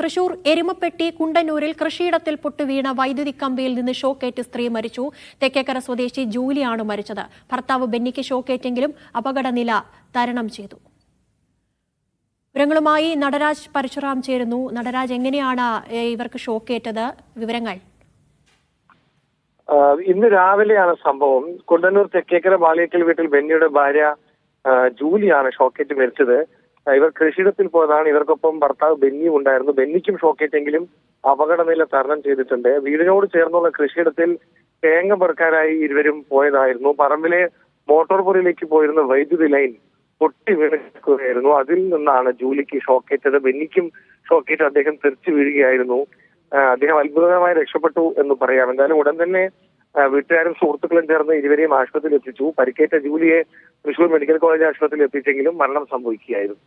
തൃശൂർ എരുമപ്പെട്ടി കുണ്ടന്നൂരിൽ കൃഷിയിടത്തിൽ പൊട്ടുവീണ വൈദ്യുതി കമ്പിയിൽ നിന്ന് ഷോക്കേറ്റ് സ്ത്രീ മരിച്ചു. തെക്കേക്കര സ്വദേശി ജൂലിയാണ് മരിച്ചത്. ഭർത്താവ് ബെന്നിക്ക് ഷോക്കേറ്റെങ്കിലും അപകടനില തരണം ചെയ്തു. വിവരങ്ങളുമായി നടരാജ് പരശുറാം ചേരുന്നു. നടരാജ് എങ്ങനെയാണ് ഇവർക്ക് ഷോക്കേറ്റത്? വിവരങ്ങൾ. ഇന്ന് രാവിലെയാണ് സംഭവം. കുണ്ടന്നൂർ തെക്കേക്കര ബാളിയക്കൽ വീട്ടിൽ ബെന്നിയുടെ ഭാര്യ ജൂലിയാണ് ഷോക്കേറ്റ് മരിച്ചത്. ഇവർ കൃഷിയിടത്തിൽ പോയതാണ്. ഇവർക്കൊപ്പം ഭർത്താവ് ബെന്നിയും ഉണ്ടായിരുന്നു. ബെന്നിക്കും ഷോക്കേറ്റെങ്കിലും അപകടനില തരണം ചെയ്തിട്ടുണ്ട്. വീടിനോട് ചേർന്നുള്ള കൃഷിയിടത്തിൽ തേങ്ങ പെറുക്കാനായി ഇരുവരും പോയതായിരുന്നു. പറമ്പിലെ മോട്ടോർ പുരയിലേക്ക് പോയിരുന്ന വൈദ്യുതി ലൈൻ പൊട്ടി വീണിരിക്കുകയായിരുന്നു അതിൽ നിന്നാണ് ജൂലിക്ക് ഷോക്കേറ്റത്. ബെന്നിക്കും ഷോക്കേറ്റ്. അദ്ദേഹം തെറിച്ചു വീഴുകയായിരുന്നു. അദ്ദേഹം അത്ഭുതകരമായി രക്ഷപ്പെട്ടു എന്ന് പറയാം. എന്തായാലും ഉടൻ തന്നെ വീട്ടുകാരും സുഹൃത്തുക്കളും ചേർന്ന് ഇരുവരെയും ആശുപത്രിയിൽ എത്തിച്ചു. പരിക്കേറ്റ ജൂലിയെ തൃശൂർ മെഡിക്കൽ കോളേജ് ആശുപത്രിയിൽ എത്തിച്ചെങ്കിലും മരണം സംഭവിക്കുകയായിരുന്നു.